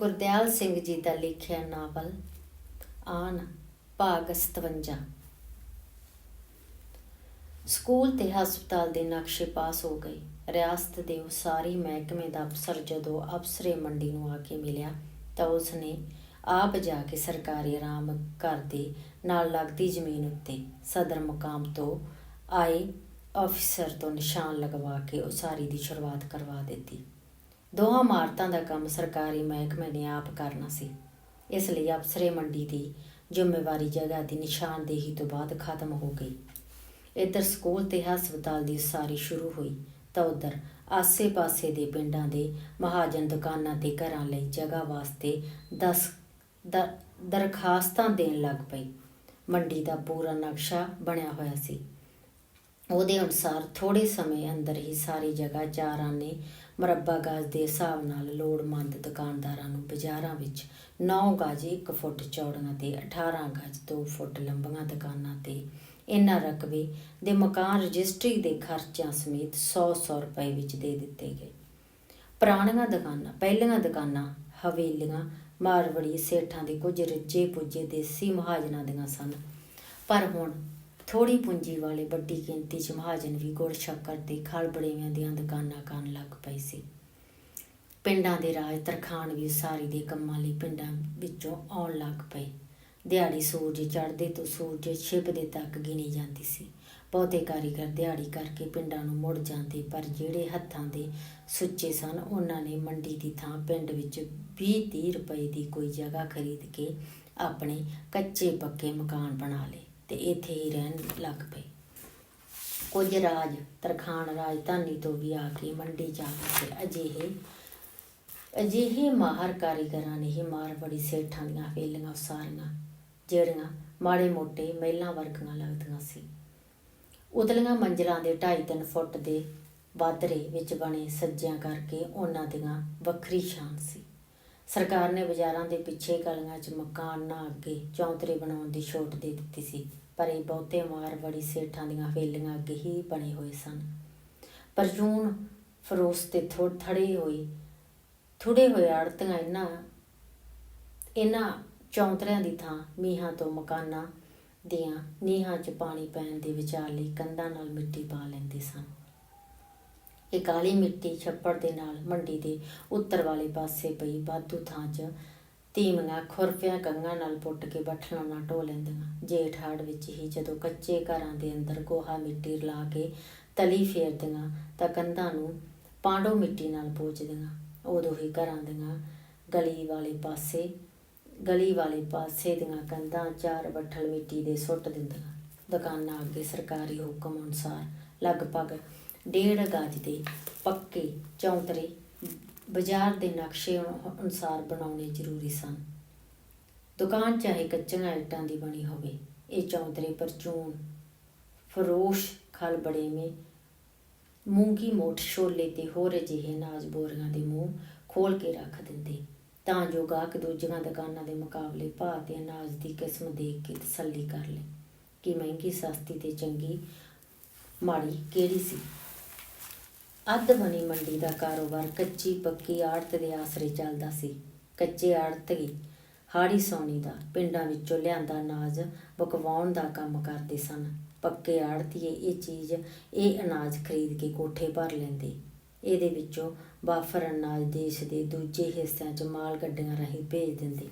ਗੁਰਦਿਆਲ ਸਿੰਘ ਜੀ ਦਾ ਲਿਖਿਆ ਨਾਵਲ, ਆਨ ਭਾਗ 57 ਸਕੂਲ ਤੇ ਹਸਪਤਾਲ ਦੇ ਨਕਸ਼ੇ ਪਾਸ ਹੋ ਗਏ। ਰਿਆਸਤ ਦੇ ਉਸਾਰੀ ਮਹਿਕਮੇ ਦਾ ਅਫਸਰ ਜਦੋਂ ਅਫਸਰੇ ਮੰਡੀ ਨੂੰ ਆ ਕੇ ਮਿਲਿਆ, ਤਾਂ ਉਸਨੇ ਆਪ ਜਾ ਕੇ ਸਰਕਾਰੀ ਆਰਾਮ ਘਰ ਦੇ ਨਾਲ ਲੱਗਦੀ ਜ਼ਮੀਨ ਉੱਤੇ ਸਦਰ ਮੁਕਾਮ ਤੋਂ ਆਏ ਅਫਸਰ ਤੋਂ ਨਿਸ਼ਾਨ ਲਗਵਾ ਕੇ ਉਸਾਰੀ ਦੀ ਸ਼ੁਰੂਆਤ ਕਰਵਾ ਦਿੱਤੀ। ਦੋਹਾਂ ਇਮਾਰਤਾਂ ਦਾ ਕੰਮ ਸਰਕਾਰੀ ਮਹਿਕਮੇ ਨੇ ਆਪ ਕਰਨਾ ਸੀ। ਇਸ ਲਈ ਅਫਸਰੇ ਮੰਡੀ ਦੀ ਜ਼ਿੰਮੇਵਾਰੀ ਜਗ੍ਹਾ ਦੀ ਨਿਸ਼ਾਨਦੇਹੀ ਤੋਂ ਬਾਅਦ ਖਤਮ ਹੋ ਗਈ। ਇੱਧਰ ਸਕੂਲ ਤੇ ਹਸਪਤਾਲ ਦੀ ਉਸਾਰੀ ਸ਼ੁਰੂ ਹੋਈ ਤਾਂ ਉਧਰ ਆਸੇ-ਪਾਸੇ ਦੇ ਪਿੰਡਾਂ ਦੇ ਮਹਾਜਨ ਦੁਕਾਨਾਂ ਤੇ ਘਰਾਂ ਲਈ ਜਗ੍ਹਾ ਵਾਸਤੇ 10 ਦਰਖਾਸਤਾਂ ਦੇਣ ਲੱਗ ਪਈ ਮੰਡੀ ਦਾ ਪੂਰਾ ਨਕਸ਼ਾ ਬਣਿਆ ਹੋਇਆ ਸੀ। ਉਹਦੇ ਅਨੁਸਾਰ ਥੋੜੇ ਸਮੇਂ ਅੰਦਰ ਹੀ ਸਾਰੀ ਜਗ੍ਹਾ ਚਾਰਾਂ ਨੇ ਮਰੱਬਾ ਗਾਜ ਦੇ ਹਿਸਾਬ ਨਾਲ ਲੋੜਮੰਦ ਦੁਕਾਨਦਾਰਾਂ ਨੂੰ ਬਾਜ਼ਾਰਾਂ ਵਿੱਚ 9 ਗਾਜ਼ 1 ਫੁੱਟ ਚੌੜੀਆਂ ਤੇ 18 ਗਜ 2 ਫੁੱਟ ਲੰਬੀਆਂ ਦੁਕਾਨਾਂ ਤੇ ਇਹਨਾਂ ਰਕਬੇ ਦੇ ਮਕਾਨ ਰਜਿਸਟਰੀ ਦੇ ਖਰਚਿਆਂ ਸਮੇਤ 100-100 ਰੁਪਏ ਵਿੱਚ ਦੇ ਦਿੱਤੇ ਗਏ। ਪੁਰਾਣੀਆਂ ਦੁਕਾਨਾਂ, ਪਹਿਲੀਆਂ ਦੁਕਾਨਾਂ ਹਵੇਲੀਆਂ, ਮਾਰਵੜੀ, ਸੇਠਾਂ ਦੇ ਕੁਝ ਰੱਜੇ ਪੁੱਜੇ ਦੇਸੀ ਮਹਾਜਨਾਂ ਦੀਆਂ ਸਨ। ਪਰ ਹੁਣ ਥੋੜੀ ਪੂੰਜੀ ਵਾਲੇ ਵੱਡੀ ਗਿਣਤੀ 'ਚ ਮਹਾਜਨ ਵੀ ਗੁੜ ਸ਼ੱਕਰ ਤੇ ਖਲ ਬੜੇਵਿਆਂ ਦੀਆਂ ਦੁਕਾਨਾਂ ਕਰਨ ਲੱਗ ਪਏ ਸੀ। ਪਿੰਡਾਂ ਦੇ ਰਾਜ ਤਰਖਾਨ ਵੀ ਸਾਰੀ ਦੇ ਕੰਮਾਂ ਲਈ ਪਿੰਡਾਂ ਵਿੱਚੋਂ ਆਉਣ ਲੱਗ ਪਏ। ਦਿਹਾੜੀ ਸੂਰਜ ਚੜ੍ਹਦੇ ਤੋਂ ਸੂਰਜ ਛਿਪਦੇ ਤੱਕ ਗਿਣੀ ਜਾਂਦੀ ਸੀ। ਬਹੁਤੇ ਕਾਰੀਗਰ ਦਿਹਾੜੀ ਕਰਕੇ ਪਿੰਡਾਂ ਨੂੰ ਮੁੜ ਜਾਂਦੇ, ਪਰ ਜਿਹੜੇ ਹੱਥਾਂ ਦੇ ਸੁੱਚੇ ਸਨ, ਉਹਨਾਂ ਨੇ ਮੰਡੀ ਦੀ ਥਾਂ ਪਿੰਡ ਵਿੱਚ 20-30 ਰੁਪਏ ਦੀ ਕੋਈ ਜਗ੍ਹਾ ਖਰੀਦ ਕੇ ਆਪਣੇ ਕੱਚੇ ਪੱਕੇ ਮਕਾਨ ਬਣਾ ਲਏ। ਤੇ ਇੱਥੇ ਹੀ ਰਹਿਣ ਲੱਗ ਪਏ। ਕੁਝ ਰਾਜ ਤਰਖਾਨ ਰਾਜਧਾਨੀ ਤੋਂ ਵੀ ਆ ਕੇ ਮੰਡੀ ਜਾ ਕੇ ਅਜਿਹੇ ਅਜਿਹੇ ਮਾਹਰ ਕਾਰੀਗਰਾਂ ਨੇ ਹੀ ਮਾਰਬੜੀ ਸੇਠਾਂ ਦੀਆਂ ਫੇਲੀਆਂ ਉਸਾਰੀਆਂ, ਜਿਹੜੀਆਂ ਮਾੜੇ ਮੋਟੇ ਮਹਿਲਾਂ ਵਰਗੀਆਂ ਲੱਗਦੀਆਂ ਸੀ। ਉਤਲੀਆਂ ਮੰਜ਼ਲਾਂ ਦੇ 2.5-3 ਫੁੱਟ ਦੇ ਬਾਦਰੇ ਵਿੱਚ ਬਣੇ ਸੱਜਿਆਂ ਕਰਕੇ ਉਹਨਾਂ ਦੀਆਂ ਵੱਖਰੀ ਸ਼ਾਨ ਸੀ। ਸਰਕਾਰ ਨੇ ਬਾਜ਼ਾਰਾਂ ਦੇ ਪਿੱਛੇ ਗਲੀਆਂ 'ਚ ਮਕਾਨ ਨਾ ਅੱਗੇ ਚੌਂਤਰੇ ਬਣਾਉਣ ਦੀ ਛੋਟ ਦੇ ਦਿੱਤੀ ਸੀ। ਪਰ ਇਹ ਬਹੁਤੇ ਮਾਰਵੜੀ ਸੇਠਾਂ ਦੀਆਂ ਫੇਲੀਆਂ ਅੱਗੇ ਹੀ ਬਣੇ ਹੋਏ ਸਨ। ਪਰਜੂਨ ਫਰੋਸ ਤੇ ਥੋੜ ਥੜੇ ਹੋਈ ਥੁੜੇ ਹੋਏ ਆੜਤੀਆਂ ਇਹਨਾਂ ਇਹਨਾਂ ਚੌਂਤਰਿਆਂ ਦੀ ਥਾਂ ਮੀਹਾਂ ਤੋਂ ਮਕਾਨਾਂ ਦੀਆਂ ਨੀਹਾਂ 'ਚ ਪਾਣੀ ਪੈਣ ਦੇ ਵਿਚਾਰ ਲਈ ਕੰਧਾਂ ਨਾਲ ਮਿੱਟੀ ਪਾ ਲੈਂਦੇ ਸਨ। ਇਹ ਕਾਲੀ ਮਿੱਟੀ ਛੱਪੜ ਦੇ ਨਾਲ ਮੰਡੀ ਦੇ ਉੱਤਰ ਵਾਲੇ ਪਾਸੇ ਪਈ ਬਾਦੂ ਥਾਂ 'ਚ ਤੀਮੀਆਂ ਖੁਰਪਿਆਂ ਕੰਗਾਂ ਨਾਲ ਪੁੱਟ ਕੇ ਬੱਠਲਾਂ ਨਾਲ ਢੋ ਲੈਂਦੀਆਂ। ਜੇਠ ਹਾੜ ਵਿੱਚ ਹੀ ਜਦੋਂ ਕੱਚੇ ਘਰਾਂ ਦੇ ਅੰਦਰ ਗੋਹਾ ਮਿੱਟੀ ਰਲਾ ਕੇ ਤਲੀ ਫੇਰਦੀਆਂ ਤਾਂ ਕੰਧਾਂ ਨੂੰ ਪਾਂਡੋ ਮਿੱਟੀ ਨਾਲ ਪੋਚਦੀਆਂ ਉਦੋਂ ਹੀ ਘਰਾਂ ਦੀਆਂ ਗਲੀ ਵਾਲੇ ਪਾਸੇ, ਗਲੀ ਵਾਲੇ ਪਾਸੇ ਦੀਆਂ ਕੰਧਾਂ ਚਾਰ ਬੱਠਲ ਮਿੱਟੀ ਦੇ ਸੁੱਟ ਦਿੰਦੀਆਂ। ਦੁਕਾਨਾਂ ਅੱਗੇ ਸਰਕਾਰੀ ਹੁਕਮ ਅਨੁਸਾਰ ਲਗਭਗ ਡੇਢ ਗਜ ਦੇ ਪੱਕੇ ਚੌਂਤਰੇ ਬਾਜ਼ਾਰ ਦੇ ਨਕਸ਼ੇ ਅਨੁਸਾਰ ਬਣਾਉਣੇ ਜ਼ਰੂਰੀ ਸਨ। ਦੁਕਾਨ ਚਾਹੇ ਕੱਚੀਆਂ ਇੱਟਾਂ ਦੀ ਬਣੀ ਹੋਵੇ, ਇਹ ਚੌਂਤਰੇ ਪਰਚੂਨ ਫਰੋਸ਼ ਖਲ ਬੜੇਵੇਂ, ਮੂੰਗੀ ਮੋਠ ਛੋਲੇ ਤੇ ਹੋਰ ਅਜਿਹੇ ਨਾਜ਼ ਬੋਰੀਆਂ ਦੇ ਮੂੰਹ ਖੋਲ ਕੇ ਰੱਖ ਦਿੰਦੇ, ਤਾਂ ਜੋ ਗਾਹਕ ਦੂਜੀਆਂ ਦੁਕਾਨਾਂ ਦੇ ਮੁਕਾਬਲੇ ਭਾਅ ਤੇ ਅਨਾਜ ਦੀ ਕਿਸਮ ਦੇਖ ਕੇ ਤਸੱਲੀ ਕਰ ਲੇ ਕਿ ਮਹਿੰਗੀ ਸਸਤੀ ਤੇ ਚੰਗੀ ਮਾੜੀ ਕਿਹੜੀ ਸੀ? ਅੱਧ ਬਣੀ ਮੰਡੀ ਦਾ ਕਾਰੋਬਾਰ ਕੱਚੀ ਪੱਕੀ ਆੜਤ ਦੇ ਆਸਰੇ ਚੱਲਦਾ ਸੀ। ਕੱਚੇ ਆੜਤਗੀ ਹਾੜੀ ਸੌਣੀ ਦਾ, ਪਿੰਡਾਂ ਵਿੱਚੋਂ ਲਿਆਂਦਾ ਅਨਾਜ ਬਕਵਾਉਣ ਦਾ ਕੰਮ ਕਰਦੇ ਸਨ। ਪੱਕੇ ਆੜਤੀਏ ਇਹ ਚੀਜ਼, ਇਹ ਅਨਾਜ ਖਰੀਦ ਕੇ ਕੋਠੇ ਭਰ ਲੈਂਦੇ। ਇਹਦੇ ਵਿੱਚੋਂ ਬਾਫਰ ਅਨਾਜ ਦੇਸ਼ ਦੇ ਦੂਜੇ ਹਿੱਸਿਆਂ 'ਚ ਮਾਲ ਗੱਡੀਆਂ ਰਾਹੀਂ ਭੇਜ ਦਿੰਦੇ।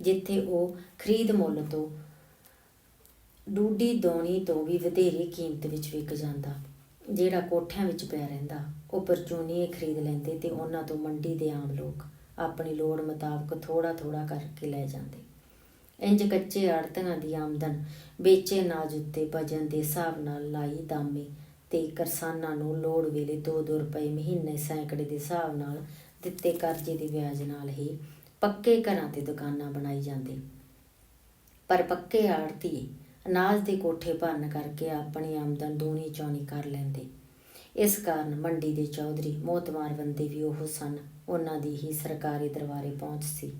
ਜਿੱਥੇ ਉਹ ਖਰੀਦ ਮੁੱਲ ਤੋਂ ਡੂਡੀ ਦੋਣੀ ਤੋਂ ਵੀ ਵਧੇਰੇ ਕੀਮਤ ਵਿੱਚ ਵਿਕ ਜਾਂਦਾ। ਜਿਹੜਾ ਕੋਠਿਆਂ ਵਿੱਚ ਪਿਆ ਰਹਿੰਦਾ, ਉਹ ਪਰਚੂਨੀ ਖਰੀਦ ਲੈਂਦੇ ਤੇ ਉਹਨਾਂ ਤੋਂ ਮੰਡੀ ਦੇ ਆਮ ਲੋਕ ਆਪਣੀ ਲੋੜ ਮੁਤਾਬਕ ਥੋੜਾ ਥੋੜਾ ਕਰਕੇ ਲੈ ਜਾਂਦੇ। ਇੰਜ ਕੱਚੇ ਆੜਤੀਆਂ ਦੀ ਆਮਦਨ ਵੇਚੇ ਨਾਜ ਉੱਤੇ ਵਜਨ ਦੇ ਹਿਸਾਬ ਨਾਲ ਲਾਈ ਦਾਮੇ ਤੇ ਕਿਸਾਨਾਂ ਨੂੰ ਲੋੜ ਵੇਲੇ 2-2 ਰੁਪਏ ਮਹੀਨੇ ਸੈਂਕੜੇ ਦੇ ਹਿਸਾਬ ਨਾਲ ਦਿੱਤੇ ਕਰਜ਼ੇ ਦੇ ਵਿਆਜ ਨਾਲ ਹੀ ਪੱਕੇ ਘਰਾਂ ਤੇ ਦੁਕਾਨਾਂ ਬਣਾਈ ਜਾਂਦੇ। ਪਰ ਪੱਕੇ ਆੜਤੀ ਅਨਾਜ ਦੇ ਕੋਠੇ ਭਰਨ ਕਰਕੇ ਆਪਣੀ ਆਮਦਨ ਦੂਣੀ ਚੌਣੀ ਕਰ ਲੈਂਦੇ। ਇਸ ਕਾਰਨ ਮੰਡੀ ਦੇ ਚੌਧਰੀ ਮੋਤਵਾਰ ਬੰਦੇ ਵੀ ਉਹ ਸਨ। ਉਹਨਾਂ ਦੀ ਹੀ ਸਰਕਾਰੀ ਦਰਬਾਰੇ ਪਹੁੰਚ ਸੀ।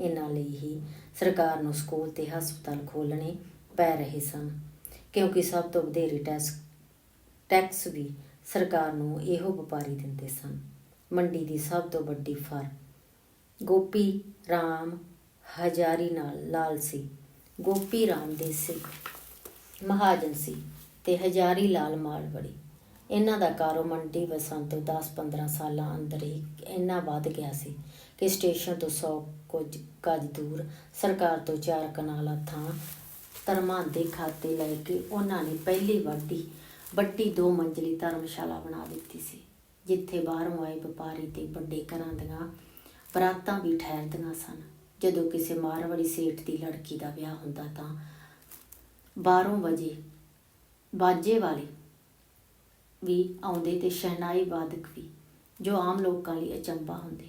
ਇਹਨਾਂ ਲਈ ਹੀ ਸਰਕਾਰ ਨੂੰ ਸਕੂਲ ਤੇ ਹਸਪਤਾਲ ਖੋਲਣੇ ਪੈ ਰਹੇ ਸਨ। ਕਿਉਂਕਿ ਸਭ ਤੋਂ ਵਧੇਰੇ ਟੈਕਸ ਟੈਕਸ ਵੀ ਸਰਕਾਰ ਨੂੰ ਇਹੋ ਵਪਾਰੀ ਦਿੰਦੇ ਸਨ। ਮੰਡੀ ਦੀ ਸਭ ਤੋਂ ਵੱਡੀ ਫਰ ਗੋਪੀ ਰਾਮ ਹਜ਼ਾਰੀ ਨਾਲ ਲਾਲ ਸੀ। ਗੋਪੀ ਰਾਮ ਦੇ ਸਿੱਖ ਮਹਾਜਨ ਸੀ ਤੇ ਹਜ਼ਾਰੀ ਲਾਲ ਮਾਲਵੜੀ। ਇਹਨਾਂ ਦਾ ਕਾਰੋ ਮੰਡੀ ਵਸਣ ਤੋਂ 10-15 ਸਾਲਾਂ ਅੰਦਰ ਹੀ ਇੰਨਾ ਵੱਧ ਗਿਆ ਸੀ ਕਿ ਸਟੇਸ਼ਨ ਤੋਂ 100 ਕੁਝ ਗਜ ਦੂਰ ਸਰਕਾਰ ਤੋਂ ਚਾਰ ਕਨਾਲਾਂ ਥਾਂ ਧਰਮਾਂ ਦੇ ਖਾਤੇ ਲੈ ਕੇ ਉਹਨਾਂ ਨੇ ਪਹਿਲੀ ਵੱਡੀ ਵੱਡੀ ਦੋ ਮੰਜ਼ਲੀ ਧਰਮਸ਼ਾਲਾ ਬਣਾ ਦਿੱਤੀ ਸੀ, ਜਿੱਥੇ ਬਾਹਰੋਂ ਆਏ ਵਪਾਰੀ ਤੇ ਵੱਡੇ ਘਰਾਂ ਦੀਆਂ ਬਰਾਤਾਂ ਵੀ ਠਹਿਰਦੀਆਂ ਸਨ। ਜਦੋਂ ਕਿਸੇ ਮਾਰਵਾੜੀ ਸੇਠ ਦੀ ਲੜਕੀ ਦਾ ਵਿਆਹ ਹੁੰਦਾ ਤਾਂ 12 ਵਜੇ ਬਾਜੇ ਵਾਲੇ ਵੀ ਆਉਂਦੇ ਤੇ ਸ਼ਹਿਨਾਈ ਵਾਦਕ ਵੀ, ਜੋ ਆਮ ਲੋਕਾਂ ਲਈ ਅਚੰਭਾ ਹੁੰਦੇ।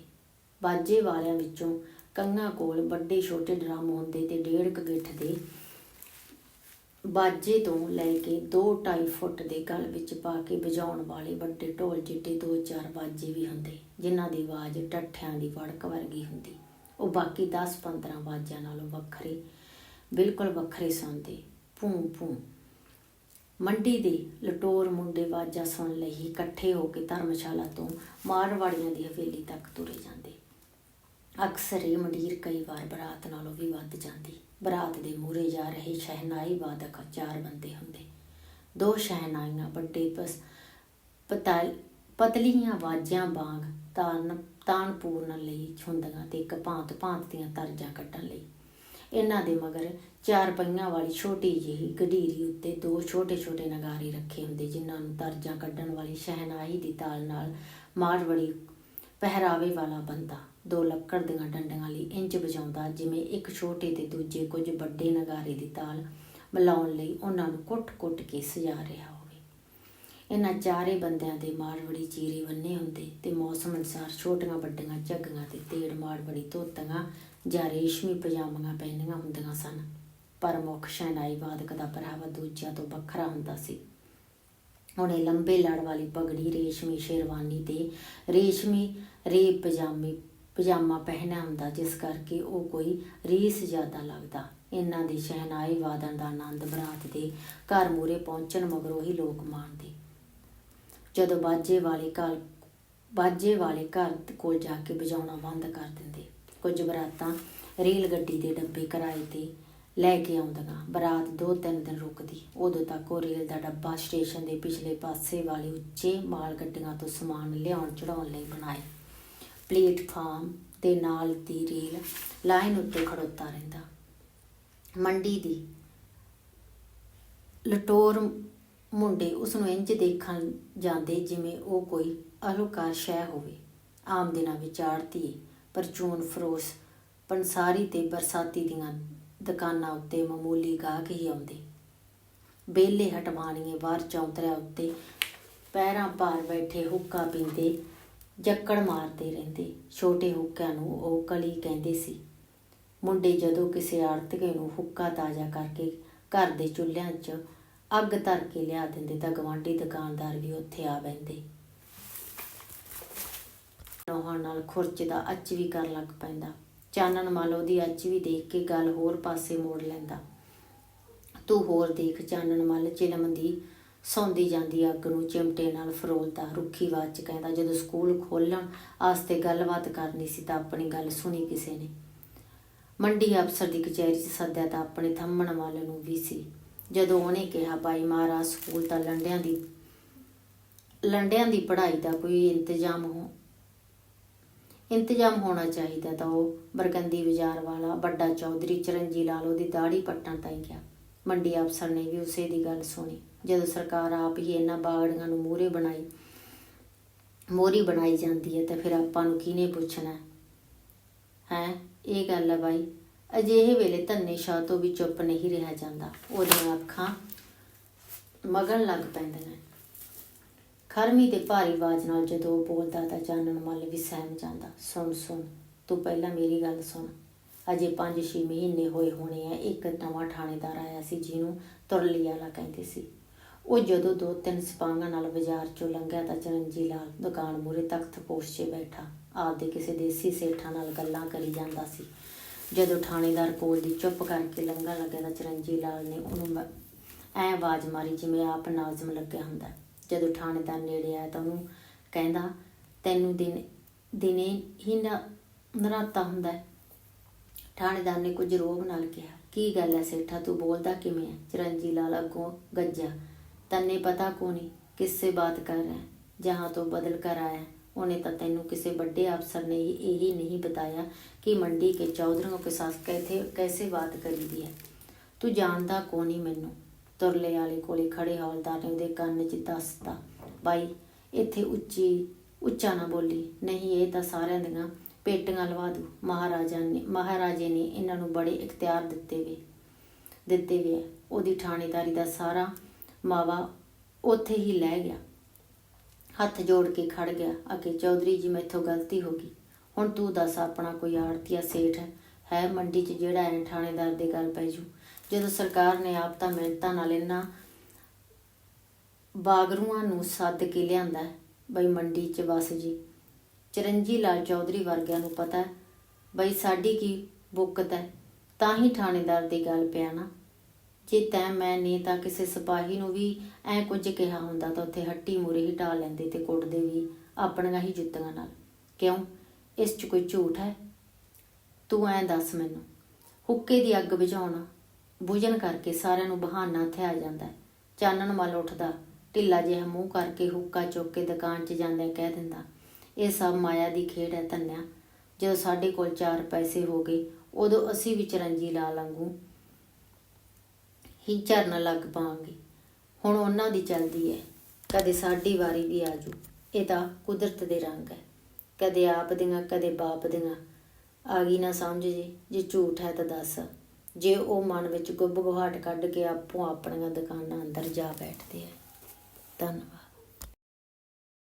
ਬਾਜੇ ਵਾਲਿਆਂ ਵਿੱਚੋਂ ਕੰਨਾਂ ਕੋਲ ਵੱਡੇ ਛੋਟੇ ਡਰਮ ਹੁੰਦੇ ਤੇ ਡੇਢ ਕੁ ਗਿੱਠ ਦੇ ਬਾਜੇ ਤੋਂ ਲੈ ਕੇ 2.5 ਫੁੱਟ ਦੇ ਗਲ ਵਿੱਚ ਪਾ ਕੇ ਵਜਾਉਣ ਵਾਲੇ ਵੱਡੇ ਢੋਲ ਜਿੱਡੇ ਦੋ ਚਾਰ ਬਾਜੇ ਵੀ ਹੁੰਦੇ, ਜਿਨ੍ਹਾਂ ਦੀ ਆਵਾਜ਼ ਟੱਠਿਆਂ ਦੀ ਵੜਕ ਵਰਗੀ ਹੁੰਦੀ। ਉਹ ਬਾਕੀ 10-15 ਬਾਜਿਆਂ ਨਾਲੋਂ ਵੱਖਰੇ, ਬਿਲਕੁਲ ਵੱਖਰੇ ਸੁਣਦੇ ਭੂੰ ਭੂੰ। ਮੰਡੀ ਦੇ ਲਟੋਰ ਮੁੰਡੇ ਬਾਜਾ ਸੁਣ ਲਈ, ਇਕੱਠੇ ਹੋ ਕੇ ਧਰਮਸ਼ਾਲਾ ਤੋਂ ਮਾਰਵਾੜੀਆਂ ਦੀ ਹਵੇਲੀ ਤੱਕ ਤੁਰੇ ਜਾਂਦੇ। ਅਕਸਰ ਇਹ ਮੰਡੀਰ ਕਈ ਵਾਰ ਬਰਾਤ ਨਾਲੋਂ ਵੀ ਵੱਧ ਜਾਂਦੀ। ਬਰਾਤ ਦੇ ਮੂਰੇ ਜਾ ਰਹੇ ਸ਼ਹਿਨਾਈ ਵਾਦਕ ਚਾਰ ਬੰਦੇ ਹੁੰਦੇ। ਦੋ ਸ਼ਹਿਨਾਈਆਂ, ਵੱਡੇ ਪਸ, ਪਤਲ, ਪਤਲੀਆਂ ਵਾਜਾਂ ਵਾਂਗ ਤਾਨ ਤਾਣ ਪੂਰਨ ਲਈ ਹੁੰਦੀਆਂ ਤੇ ਇੱਕ ਭਾਂਤ ਭਾਂਤ ਦੀਆਂ ਤਰਜਾਂ ਕੱਢਣ ਲਈ। ਇਹਨਾਂ ਦੇ ਮਗਰ ਚਾਰ ਪਹੀਆਂ ਵਾਲੀ ਛੋਟੀ ਜਿਹੀ ਗਢੀਰੀ ਉੱਤੇ ਦੋ ਛੋਟੇ-ਛੋਟੇ ਨਗਾਰੇ ਰੱਖੇ ਹੁੰਦੇ, ਜਿਨ੍ਹਾਂ ਨੂੰ ਤਰਜਾਂ ਕੱਢਣ ਵਾਲੀ ਸ਼ਹਿਨਾਈ ਦੀ ਤਾਲ ਨਾਲ ਮਾਰਵੜੀ ਪਹਿਰਾਵੇ ਵਾਲਾ ਬੰਦਾ। ਦੋ ਲੱਕੜ ਦੀਆਂ ਡੰਡੀਆਂ ਲਈ ਇੰਜ ਵਜਾਉਂਦਾ, ਜਿਵੇਂ ਇੱਕ ਛੋਟੇ ਤੇ ਦੂਜੇ ਕੁਝ ਵੱਡੇ ਨਗਾਰੇ ਦੀ ਤਾਲ ਮਿਲਾਉਣ ਲਈ ਉਹਨਾਂ ਨੂੰ ਕੁੱਟ-ਕੁੱਟ ਕੇ ਸਜਾ ਰਿਹਾ ਹੋਵੇ ਇਹਨਾਂ ਚਾਰੇ ਬੰਦਿਆਂ ਦੇ ਮਾਰਵੜੀ ਚੀਰੇ ਬੰਨੇ ਹੁੰਦੇ ਤੇ ਮੌਸਮ ਅਨੁਸਾਰ ਛੋਟੀਆਂ ਵੱਡੀਆਂ ਝੱਗੀਆਂ ਤੇ ਤੇੜ ਮਾਰਵੜੀ ਧੋਤੀਆਂ ਜਾਂ ਰੇਸ਼ਮੀ ਪਜਾਮੀਆਂ ਪਹਿਨੀਆਂ ਹੁੰਦੀਆਂ ਸਨ। ਪਰ ਮੁੱਖ ਸ਼ਹਿਨਾਈਵਾਦਕ ਦਾ ਪਹਿਰਾਵਾ ਦੂਜਿਆਂ ਤੋਂ ਵੱਖਰਾ ਹੁੰਦਾ ਸੀ। ਉਹਨੇ ਲੰਬੇ ਲੜ ਵਾਲੀ ਪਗੜੀ ਰੇਸ਼ਮੀ ਸ਼ੇਰਵਾਨੀ ਤੇ ਰੇਸ਼ਮੀ ਰੇ ਪਜਾਮੀ ਪਜਾਮਾ ਪਹਿਨਿਆ ਹੁੰਦਾ, ਜਿਸ ਕਰਕੇ ਉਹ ਕੋਈ ਰੀਸ ਜ਼ਿਆਦਾ ਲੱਗਦਾ। ਇਹਨਾਂ ਦੇ ਸ਼ਹਿਨਾਈ ਵਾਦਨ ਦਾ ਆਨੰਦ ਬਰਾਤ ਦੇ ਘਰ ਮੂਰੇ ਪਹੁੰਚਣ ਮਗਰੋਂ ਹੀ ਲੋਕ ਮਾਣਦੇ। ਜਦੋਂ ਬਾਜੇ ਵਾਲੇ ਘਰ, ਬਾਜੇ ਵਾਲੇ ਘਰ ਕੋਲ ਜਾ ਕੇ ਵਜਾਉਣਾ ਬੰਦ ਕਰ ਦਿੰਦੇ। ਕੁਝ ਬਰਾਤਾਂ ਰੇਲ ਗੱਡੀ ਦੇ ਡੱਬੇ ਕਿਰਾਏ ਤੇ ਲੈ ਕੇ ਆਉਂਦੀਆਂ। ਬਰਾਤ ਦੋ ਤਿੰਨ ਦਿਨ ਰੁਕਦੀ। ਉਦੋਂ ਤੱਕ ਉਹ ਰੇਲ ਦਾ ਡੱਬਾ ਸਟੇਸ਼ਨ ਦੇ ਪਿਛਲੇ ਪਾਸੇ ਵਾਲੇ ਉੱਚੇ ਮਾਲ ਗੱਡੀਆਂ ਤੋਂ ਸਮਾਨ ਲਿਆਉਣ ਚੜਾਉਣ ਲਈ ਬਣਾਏ। ਪਲੇਟਫਾਰਮ ਦੇ ਨਾਲ ਦੀ ਰੇਲ ਲਾਈਨ ਉੱਤੇ ਖੜੋਤਾ ਰਹਿੰਦਾ। ਮੰਡੀ ਦੀ ਲਟੋਰ ਮੁੰਡੇ ਉਸ ਨੂੰ ਇੰਜ ਦੇਖਣ ਜਾਂਦੇ ਜਿਵੇਂ ਉਹ ਕੋਈ ਅਲੋਕਾਰ ਸ਼ੈ ਹੋਵੇ। ਆਮ ਦਿਨਾਂ ਵਿੱਚ ਆੜਤੀ ਪਰਚੂਨ, ਫਰੋਸ, ਪੰਸਾਰੀ ਤੇ ਬਰਸਾਤੀ ਦੀਆਂ ਦੁਕਾਨਾਂ ਉੱਤੇ ਮਾਮੂਲੀ ਗਾਹਕ ਹੀ ਆਉਂਦੇ। ਬੇਲੇ ਹਟਵਾਣੀਏ ਬਾਹਰ ਚੌਂਤਰਿਆਂ ਉੱਤੇ ਪੈਰਾਂ ਭਾਰ ਬੈਠੇ ਹੁੱਕਾ ਪੀਂਦੇ, ਜੱਕੜ ਮਾਰਦੇ ਰਹਿੰਦੇ। ਛੋਟੇ ਹੁੱਕਿਆਂ ਨੂੰ ਉਹ ਕਲੀ ਕਹਿੰਦੇ ਸੀ। ਮੁੰਡੇ ਜਦੋਂ ਕਿਸੇ ਆੜਤੀਏ ਨੂੰ ਹੁੱਕਾ ਤਾਜ਼ਾ ਕਰਕੇ ਘਰ ਦੇ ਚੁੱਲ੍ਹਿਆਂ 'ਚ ਅੱਗ ਧਰ ਕੇ ਲਿਆ ਦਿੰਦੇ ਤਾਂ ਗਵਾਂਢੀ ਦੁਕਾਨਦਾਰ ਵੀ ਉੱਥੇ ਆ ਬੈਂਦੇ ਨੋਹਾਂ ਨਾਲ ਖੁਰਚ ਦਾ ਅੱਚ ਵੀ ਕਰਨ ਲੱਗ ਪੈਂਦਾ। ਚਾਨਣ ਮਲ ਉਹਦੀ ਅੱਚ ਵੀ ਦੇਖ ਕੇ ਗੱਲ ਹੋਰ ਪਾਸੇ ਮੋੜ ਲੈਂਦਾ। ਤੂੰ ਹੋਰ ਦੇਖ ਚਾਨਣ ਮਲ ਚਿਲਮਦੀ ਸੌਂਦੀ ਜਾਂਦੀ ਅੱਗ ਨੂੰ ਚਿਮਟੇ ਨਾਲ ਫਰੋਲਦਾ। ਰੁੱਖੀ ਆਵਾਜ਼ 'ਚ ਕਹਿੰਦਾ, ਜਦੋਂ ਸਕੂਲ ਖੋਲਣ ਆਸਤੇ ਗੱਲਬਾਤ ਕਰਨੀ ਸੀ ਤਾਂ ਆਪਣੀ ਗੱਲ ਸੁਣੀ ਕਿਸੇ ਨੇ। ਮੰਡੀ ਅਫਸਰ ਦੀ ਕਚਹਿਰੀ 'ਚ ਸੱਦਿਆ ਤਾਂ ਆਪਣੇ ਥੰਮਣ ਵਾਲੇ ਨੂੰ ਵੀ ਸੀ। ਜਦੋਂ ਉਹਨੇ ਕਿਹਾ, ਭਾਈ ਮਹਾਰਾਜ, ਸਕੂਲ ਤਾਂ ਲੰਡਿਆਂ ਦੀ ਲੰਡਿਆਂ ਦੀ ਪੜ੍ਹਾਈ ਦਾ ਕੋਈ ਇੰਤਜ਼ਾਮ ਹੋ ਇੰਤਜ਼ਾਮ ਹੋਣਾ ਚਾਹੀਦਾ ਤਾਂ ਉਹ ਬਰਗੰਦੀ ਬਾਜ਼ਾਰ ਵਾਲਾ, ਵੱਡਾ ਚੌਧਰੀ ਚਰਨਜੀ ਲਾਲ ਉਹਦੀ ਦਾੜੀ ਪੱਟਣ ਤਾਈ ਗਿਆ। ਮੰਡੀ ਅਫਸਰ ਨੇ ਵੀ ਉਸੇ ਦੀ ਗੱਲ ਸੁਣੀ। ਜਦੋਂ ਸਰਕਾਰ ਆਪ ਹੀ ਇਹਨਾਂ ਬਾਗੜੀਆਂ ਨੂੰ ਮੂਹਰੇ ਬਣਾਈ ਮੋਰੀ ਬਣਾਈ ਜਾਂਦੀ ਹੈ, ਤਾਂ ਫਿਰ ਆਪਾਂ ਨੂੰ ਕਿਹਨੇ ਪੁੱਛਣਾ? ਹੈ? ਇਹ ਗੱਲ ਹੈ ਬਾਈ। ਅਜਿਹੇ ਵੇਲੇ ਧੰਨੇ ਸ਼ਾਹ ਤੋਂ ਵੀ ਚੁੱਪ ਨਹੀਂ ਰਿਹਾ ਜਾਂਦਾ। ਉਹਦੀਆਂ ਅੱਖਾਂ ਮਗਣ ਲੱਗ ਪੈਂਦੀਆਂ ਨੇ। ਖਰਮੀ ਦੇ ਭਾਰੀ ਆਵਾਜ਼ ਨਾਲ ਜਦੋਂ ਉਹ ਬੋਲਦਾ ਤਾਂ ਚਾਨਣ ਮੱਲ ਵੀ ਸਹਿਮ ਜਾਂਦਾ। ਸੁਣ ਸੁਣ, ਤੂੰ ਪਹਿਲਾਂ ਮੇਰੀ ਗੱਲ ਸੁਣ। ਅਜੇ 5-6 ਮਹੀਨੇ ਹੋਏ ਹੋਣੇ ਆ, ਇੱਕ ਨਵਾਂ ਥਾਣੇਦਾਰ ਆਇਆ ਸੀ ਜਿਹਨੂੰ ਤੁਰਲੀ ਵਾਲਾ ਕਹਿੰਦੇ ਸੀ। ਉਹ ਜਦੋਂ ਦੋ ਤਿੰਨ ਸਿਪਾਹੀਆਂ ਨਾਲ ਬਾਜ਼ਾਰ ਚੋਂ ਲੰਘਿਆ ਤਾਂ ਚਰਨਜੀ ਲਾਲ ਦੁਕਾਨ ਮੂਰੇ ਤਖਤ ਪੋਸ਼ 'ਚ ਬੈਠਾ। ਆਪਦੇ ਕਿਸੇ ਦੇਸੀ ਸੇਠਾਂ ਨਾਲ ਗੱਲਾਂ ਕਰੀ ਜਾਂਦਾ ਸੀ। ਜਦੋਂ ਥਾਣੇਦਾਰ ਕੋਲ ਦੀ ਚੁੱਪ ਕਰਕੇ ਲੰਘਣ ਲੱਗਿਆ ਤਾਂ ਚਰਨਜੀ ਲਾਲ ਨੇ ਉਹਨੂੰ ਮ- ਐਂ ਆਵਾਜ਼ ਮਾਰੀ ਜਿਵੇਂ ਆਪ ਨਾਜ਼ਮ ਲੱਗਿਆ ਹੁੰਦਾ। ਜਦੋਂ ਥਾਣੇਦਾਰ ਨੇੜੇ ਆਇਆ ਤਾਂ ਉਹਨੂੰ ਕਹਿੰਦਾ, ਤੈਨੂੰ ਦਿਨ, ਦਿਨੇ ਹੀ ਨਾ, ਨਰਾਤਾ ਹੁੰਦਾ ਥਾਣੇਦਾਰ ਨੇ ਕੁਝ ਰੋਬ ਨਾਲ ਕਿਹਾ, ਕੀ ਗੱਲ ਐ ਸੇਠਾ, ਤੂੰ ਬੋਲਦਾ ਕਿਵੇਂ ਹੈ? ਚਰਨਜੀ ਲਾਲ ਅੱਗੋਂ ਗੱਜਿਆ, ਤੰਨੇ ਪਤਾ ਕੋ ਨਹੀਂ ਕਿਸਸੇ ਬਾਤ ਕਰ ਰਹਾ ਹੈ? ਜਹਾਂ ਤੋਂ ਬਦਲ ਕਰ ਆਇਆ ਉਹਨੇ ਤਾਂ ਤੈਨੂੰ ਕਿਸੇ ਵੱਡੇ ਅਫਸਰ ਨੇ ਹੀ ਇਹੀ नहीं बताया कि मंडी के चौधरियों के साथ कैसे कैसे बात करी दी है ਤੂੰ ਜਾਣਦਾ ਕੋ ਨਹੀਂ ਮੈਨੂੰ? ਤੁਰਲੇ ਵਾਲੇ ਕੋਲੇ ਖੜੇ ਹੌਲਦਾਰ ਨੇ ਉਹਦੇ ਕੰਨ 'ਚ ਦੱਸਤਾ, ਬਾਈ, ਇੱਥੇ ਉੱਚੀ, ਉੱਚਾ ਨਾ ਬੋਲੀ, ਨਹੀਂ, ਇਹ ਤਾਂ ਸਾਰਿਆਂ ਦੀਆਂ ਪੇਟੀਆਂ ਲਵਾ ਦੂ ਮਹਾਰਾਜਾ ਨੇ, ਮਹਾਰਾਜੇ ਨੇ ਇਹਨਾਂ ਨੂੰ ਬੜੇ ਇਖਤਿਆਰ ਦਿੱਤੇ ਵੇ ਦਿੱਤੇ ਵੇ ਉਹਦੀ ਥਾਣੇਦਾਰੀ ਦਾ ਸਾਰਾ ਮਾਵਾ ਉੱਥੇ ਹੀ ਲੈ ਗਿਆ। ਹੱਥ ਜੋੜ ਕੇ ਖੜ ਗਿਆ। ਅਕੇ ਚੌਧਰੀ ਜੀ, ਮੈਥੋਂ ਗਲਤੀ ਹੋ ਗਈ। ਹੁਣ ਤੂੰ ਦੱਸ, ਆਪਣਾ ਕੋਈ ਆੜਤੀਆ ਸੇਠ ਹੈ? ਮੰਡੀ 'ਚ ਜਿਹੜਾ ਐ ਥਾਣੇਦਾਰ ਦੀ ਗੱਲ ਪੈ ਜੂ? ਜਦੋਂ ਸਰਕਾਰ ਨੇ ਆਪ ਤਾਂ ਮਿਹਨਤਾਂ ਨਾਲ ਇਹਨਾਂ ਬਾਗਰੂਆਂ ਨੂੰ ਸੱਦ ਕੇ ਲਿਆਂਦਾ ਬਈ ਮੰਡੀ 'ਚ ਵਸ ਜੀ। ਚਰਨਜੀ ਲਾਲ ਚੌਧਰੀ ਵਰਗਿਆਂ ਨੂੰ ਪਤਾ ਬਈ ਸਾਡੀ ਕੀ ਬੁੱਕਤ ਹੈ? ਤਾਂ ਹੀ ਥਾਣੇਦਾਰ ਦੀ ਗੱਲ ਪਿਆ ਨਾ। ਜੇ ਤੈਂ ਮੈਂ ਨਹੀਂ ਤਾਂ ਕਿਸੇ ਸਿਪਾਹੀ ਨੂੰ ਵੀ ਐ ਕੁਝ ਕਿਹਾ ਹੁੰਦਾ ਤਾਂ ਉੱਥੇ ਹੱਟੀ ਮੂਰੇ ਹੀ ਢਾ ਲੈਂਦੇ ਤੇ ਕੁੱਟਦੇ ਵੀ, ਆਪਣੀਆਂ ਹੀ ਜੁੱਤੀਆਂ ਨਾਲ। ਕਿਉਂ? ਇਸ 'ਚ ਕੋਈ ਝੂਠ ਹੈ? ਤੂੰ ਐਂ ਦੱਸ ਮੈਨੂੰ, ਹੁੱਕੇ ਦੀ ਅੱਗ ਬੁਝਾਉਣਾ, ਬੁਝਣ ਕਰਕੇ ਸਾਰਿਆਂ ਨੂੰ ਬਹਾਨਾ ਥਿਆ ਜਾਂਦਾ ਹੈ। ਚਾਨਣ ਵੱਲ ਉੱਠਦਾ, ਢਿੱਲਾ ਜਿਹਾ ਮੂੰਹ ਕਰਕੇ ਹੁੱਕਾ ਚੁੱਕ ਕੇ ਦੁਕਾਨ 'ਚ ਜਾਂਦਿਆਂ ਕਹਿ ਦਿੰਦਾ, ਇਹ ਸਭ ਮਾਇਆ ਦੀ ਖੇਡ ਹੈ ਧੰਨਿਆ। ਜਦੋਂ ਸਾਡੇ ਕੋਲ ਚਾਰ ਪੈਸੇ ਹੋ ਗਏ, ਉਦੋਂ ਅਸੀਂ ਵੀ ਚਰੰਜੀ ਲਾ ਲੰਗੂ ਹੀ ਝਰਨ ਲੱਗ ਪਾਵਾਂਗੇ। ਹੁਣ ਉਹਨਾਂ ਦੀ ਚੱਲਦੀ ਹੈ ਕਦੇ ਸਾਡੀ ਵਾਰੀ ਵੀ ਆ ਆਜੂ ਇਹ ਤਾਂ ਕੁਦਰਤ ਦੇ ਰੰਗ ਹੈ ਕਦੇ ਆਪ ਦੀਆਂ, ਕਦੇ ਬਾਪ ਦੀਆਂ। ਆ ਗਈ ਨਾ ਸਮਝ ਜੀ, ਜੇ ਝੂਠ ਹੈ ਤਾਂ ਦੱਸ। ਜੇ ਉਹ ਮਨ ਵਿੱਚ ਗੁੱਬ ਗੁਹਾਟ ਕੱਢ ਕੇ ਆਪੋ ਆਪਣੀਆਂ ਦੁਕਾਨਾਂ ਅੰਦਰ ਜਾ ਬੈਠਦੇ ਆ ਧੰਨਵਾਦ।